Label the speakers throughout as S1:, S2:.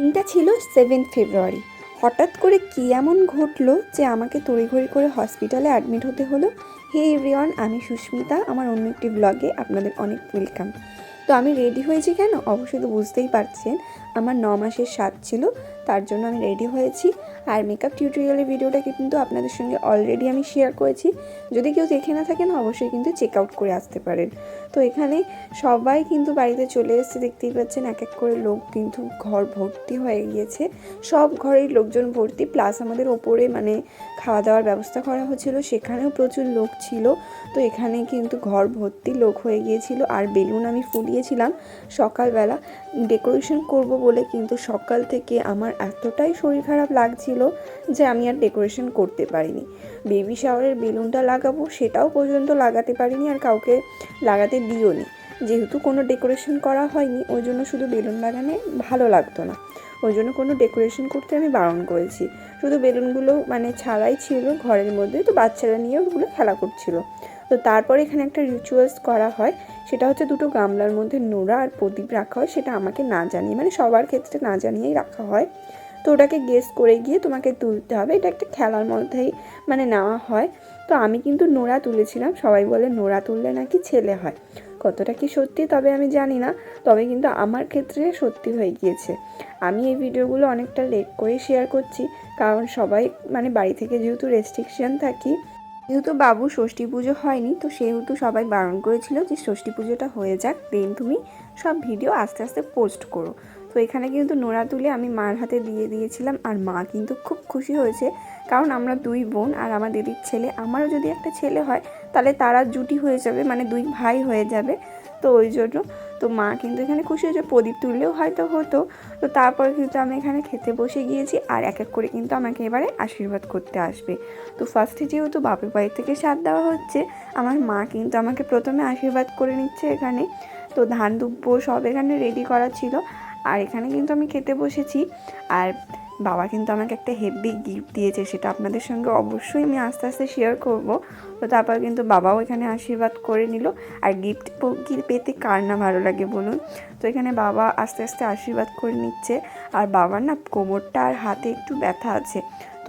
S1: দিনটা ছিল সেভেন ফেব্রুয়ারি হঠাৎ করে কী এমন ঘটলো যে আমাকে তড়িঘড়ি করে হসপিটালে অ্যাডমিট হতে হলো? হে এভরিওয়ান আমি সুস্মিতা, আমার অন্য একটি ব্লগে আপনাদের অনেক ওয়েলকাম তো আমি রেডি হয়েছি কেন? অবশ্যই তো বুঝতেই পারছেন, আমার ন মাসের স্বাদ ছিল তার জন্য আমি রেডি হয়েছি। আর মেকআপ টিউটোরিয়ালের ভিডিওটা কিন্তু আপনাদের সঙ্গে অলরেডি আমি শেয়ার করেছি। যদি কেউ দেখে না থাকেন, অবশ্যই কিন্তু চেক আউট করে আসতে পারেন। তো এখানে সবাই কিন্তু বাড়িতে চলে এসেছে, দেখতেই পাচ্ছেন এক এক করে লোক কিন্তু ঘর ভর্তি হয়ে গিয়েছে। সব ঘরেই লোকজন ভর্তি প্লাস আমাদের ওপরে মানে খাওয়া দাওয়ার ব্যবস্থা করা হচ্ছিল, সেখানেও প্রচুর লোক ছিল। তো এখানে কিন্তু ঘর ভর্তি লোক হয়ে গিয়েছিল, আর বেলুন আমি ফুলিয়েছিলাম সকালবেলা। ডেকোরেশন করব বলে কিন্তু সকাল থেকে আমার এতটাই শরীর খারাপ লাগছিল যে আমি আর ডেকোরেশন করতে পারিনি। বেবি শাওয়ারের বেলুনটা লাগাবো সেটাও পর্যন্ত লাগাতে পারিনি আর কাউকে লাগাতে দিও নি যেহেতু কোনো ডেকোরেশন করা হয়নি, ওই জন্য শুধু বেলুন লাগানো ভালো লাগতো না। ওই জন্য কোনো ডেকোরেশন করতে আমি বারণ করেছি। শুধু বেলুনগুলো মানে ছাড়াই ছিল ঘরের মধ্যে, তো বাচ্চারা নিয়ে ওগুলো খেলা করছিল। তো তারপরে এখানে একটা রিচুয়ালস করা হয়, সেটা হচ্ছে দুটো গামলার মধ্যে নোড়া আর প্রদীপ রাখা হয়, সেটা আমাকে না জানিয়ে মানে সবার ক্ষেত্রে না জানিয়েই রাখা হয়। তো ওটাকে গেস করে গিয়ে তোমাকে তুলতে হবে। এটা একটা খেলার মধ্যেই মানে নেওয়া হয়। তো আমি কিন্তু নোড়া তুলেছিলাম। সবাই বলে নোড়া তুললে নাকি ছেলে হয়। কতটা কি সত্যি তবে আমি জানি না। তবে কিন্তু আমার ক্ষেত্রে সত্যি হয়ে গিয়েছে। আমি এই ভিডিওগুলো অনেকটা লেট করে শেয়ার করছি। কারণ সবাই মানে বাড়ি থেকে যেহেতু রেস্ট্রিকশন থাকি, যেহেতু বাবু ষষ্ঠী পুজো হয়নি, তো সেহেতু সবাই বারণ করেছিল যে ষষ্ঠী পুজোটা হয়ে যাক। দেন তুমি সব ভিডিও আস্তে আস্তে পোস্ট করো। তো এখানে কিন্তু নোড়া তুলে আমি মার হাতে দিয়ে দিয়েছিলাম আর মা কিন্তু খুব খুশি হয়েছে। কারণ আমরা দুই বোন আর আমার দিদির ছেলে, আমারও যদি একটা ছেলে হয়, তাহলে তারা জুটি হয়ে যাবে মানে দুই ভাই হয়ে যাবে। তো ওই জন্য তো মা কিন্তু এখানে খুশি হয়েছে। প্রদীপ তুললেও হয়তো হতো। তো তারপর কিন্তু আমি এখানে খেতে বসে গিয়েছি আর এক এক করে কিন্তু আমাকে এবারে আশীর্বাদ করতে আসবে। তো ফার্স্টে যেহেতু বাপের বাড়ি থেকে সাথ দেওয়া হচ্ছে, আমার মা কিন্তু আমাকে প্রথমে আশীর্বাদ করে নিচ্ছে এখানে। তো ধান দুব্ব সব এখানে রেডি করা ছিল। আর এখানে কিন্তু আমি খেতে বসেছি। আর বাবা কিন্তু আমাকে একটা হেভি গিফট দিয়েছে, সেটা আপনাদের সঙ্গে অবশ্যই আমি আস্তে আস্তে শেয়ার করব। তো তারপর কিন্তু বাবাও এখানে আশীর্বাদ করে নিল। আর গিফট পেতে কার না ভালো লাগে বলুন? তো এখানে বাবা আস্তে আস্তে আশীর্বাদ করে নিচ্ছে। আর বাবার না কোমরটা আর হাতে একটু ব্যথা আছে।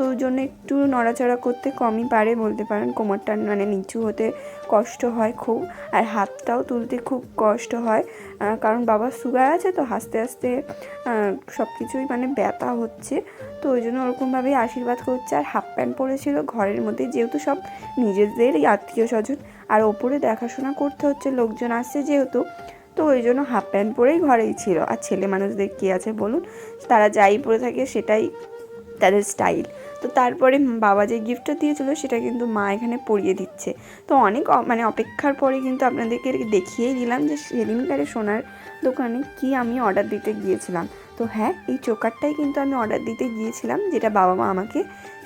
S1: তো ওই জন্য একটু নড়াচড়া করতে কমই পারে বলতে পারেন। কোমরটা মানে নিচু হতে কষ্ট হয় খুব, আর হাতটাও তুলতে খুব কষ্ট হয়। কারণ বাবার সুগার আছে তো আস্তে আস্তে সব কিছুই মানে ব্যথা হচ্ছে। তো ওই জন্য ওরকমভাবেই আশীর্বাদ করছে। আর হাফ প্যান্ট পরেছিল ঘরের মধ্যে, যেহেতু সব নিজেদেরই আত্মীয় স্বজন। আর ওপরে দেখাশোনা করতে হচ্ছে, লোকজন আসছে যেহেতু। তো ওই জন্য হাফ প্যান্ট পরেই ঘরেই ছিল। আর ছেলে মানুষদের কী আছে বলুন? তারা যাই পরে থাকে সেটাই তাদের স্টাইল। তো তারপরে বাবা যে গিফটটা দিয়েছিল সেটা কিন্তু মা এখানে পরিয়ে দিচ্ছে। তো অনেক মানে অপেক্ষার পরে কিন্তু আপনাদেরকে দেখিয়েই দিলাম যে সেদিনকারে সোনার দোকানে কি আমি অর্ডার দিতে গিয়েছিলাম। তো হ্যাঁ এই চোকারটাই কিন্তু আমি অর্ডার দিতে গিয়েছিলাম, যেটা বাবা মা আমাকে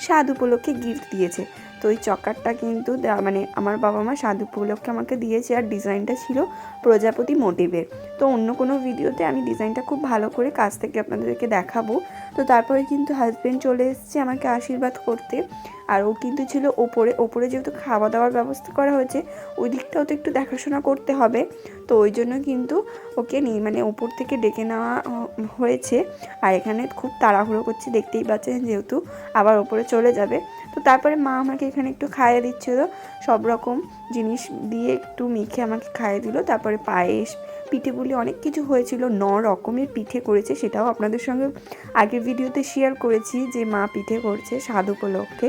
S1: স্বাদ উপলক্ষে গিফট দিয়েছে। তো ওই চকারটা কিন্তু মানে আমার বাবা মা স্বাদ উপলক্ষে আমাকে দিয়েছে আর ডিজাইনটা ছিল প্রজাপতি মোটিভের। তো অন্য কোনো ভিডিওতে আমি ডিজাইনটা খুব ভালো করে কাছ থেকে আপনাদেরকে দেখাবো। তো তারপরে কিন্তু হাজব্যান্ড চলে এসছে আমাকে আশীর্বাদ করতে। আর ও কিন্তু ছিল ওপরে ওপরে যেহেতু খাওয়া দাওয়ার ব্যবস্থা করা হয়েছে, ওই দিকটাও তো একটু দেখাশোনা করতে হবে। তো ওই জন্য কিন্তু ওকে নিয়ে মানে ওপর থেকে ডেকে নেওয়া হয়েছে। আর এখানে খুব তাড়াহুড়ো করছে, দেখতেই পাচ্ছেন যেহেতু আবার ওপরে চলে যাবে। তো তারপরে মা আমাকে এখানে একটু খাইয়ে দিচ্ছিল, সব রকম জিনিস দিয়ে একটু মেখে আমাকে খাইয়ে দিল। তারপরে পায়েস পিঠে বলে অনেক কিছু হয়েছিল, ন রকমের পিঠে করেছে, সেটাও আপনাদের সঙ্গে আগের ভিডিওতে শেয়ার করেছি যে মা পিঠে করছে স্বাদ উপলক্ষে।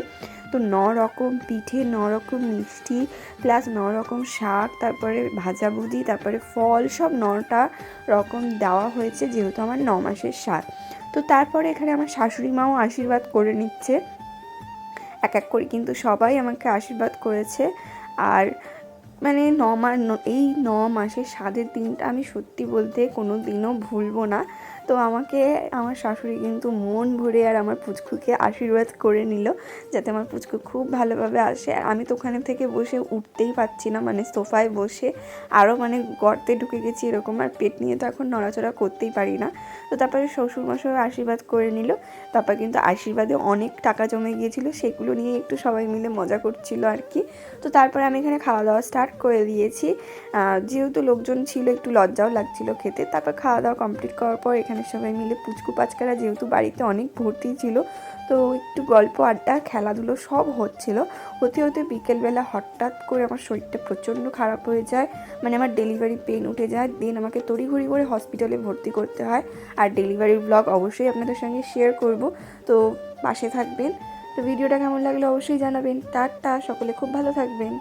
S1: তো ন রকম পিঠে ন রকম মিষ্টি প্লাস ন রকম শাক, তারপরে ভাজাভুজি তারপরে ফল, সব নটা রকম দেওয়া হয়েছে যেহেতু আমার ন মাসের স্বাদ তো তারপরে এখানে আমার শাশুড়ি মাও আশীর্বাদ করে নিচ্ছে। এক এক করে কিন্তু সবাই আমাকে আশীর্বাদ করেছে। আর মানে ন মাস এই ন মাসের স্বাদের দিনটা আমি সত্যি বলতে কোনো দিনও ভুলবো না। তো আমাকে আমার শাশুড়ি কিন্তু মন ভরে আর আমার পুচকুকে আশীর্বাদ করে নিল, যাতে আমার পুচকু খুব ভালোভাবে আসে। আর আমি তো ওখানে থেকে বসে উঠতেই পারছি না মানে সোফায় বসে আরও মানে গর্তে ঢুকে গেছি এরকম, আর পেট নিয়ে তো এখন নড়াচড়া করতেই পারি না। তো তারপরে শ্বশুরমশাই আশীর্বাদ করে নিল। তারপর কিন্তু আশীর্বাদে অনেক টাকা জমে গিয়েছিল, সেগুলো নিয়ে একটু সবাই মিলে মজা করছিল আর কি। তো তারপরে আমি এখানে খাওয়া দাওয়া স্টার্ট করে দিয়েছি। যেহেতু লোকজন ছিল, একটু লজ্জাও লাগছিল খেতে, তারপর খাওয়া দাওয়া কমপ্লিট করার পর এখানে এখানে সবাই মিলে পুচকু পাচকারা যেহেতু বাড়িতে অনেক ভর্তি ছিল, তো একটু গল্প, আড্ডা, খেলাধুলো সব হচ্ছিল। হতে হতে বিকেলবেলা হঠাৎ করে আমার শরীরটা প্রচণ্ড খারাপ হয়ে যায় মানে আমার ডেলিভারি পেন উঠে যায়। দেন আমাকে তড়িঘড়ি করে হসপিটালে ভর্তি করতে হয়। আর ডেলিভারির ব্লগ অবশ্যই আপনাদের সঙ্গে শেয়ার করব, তো পাশে থাকবেন। তো ভিডিওটা কেমন লাগল অবশ্যই জানাবেন। টাটা, সকলে খুব ভালো থাকবেন।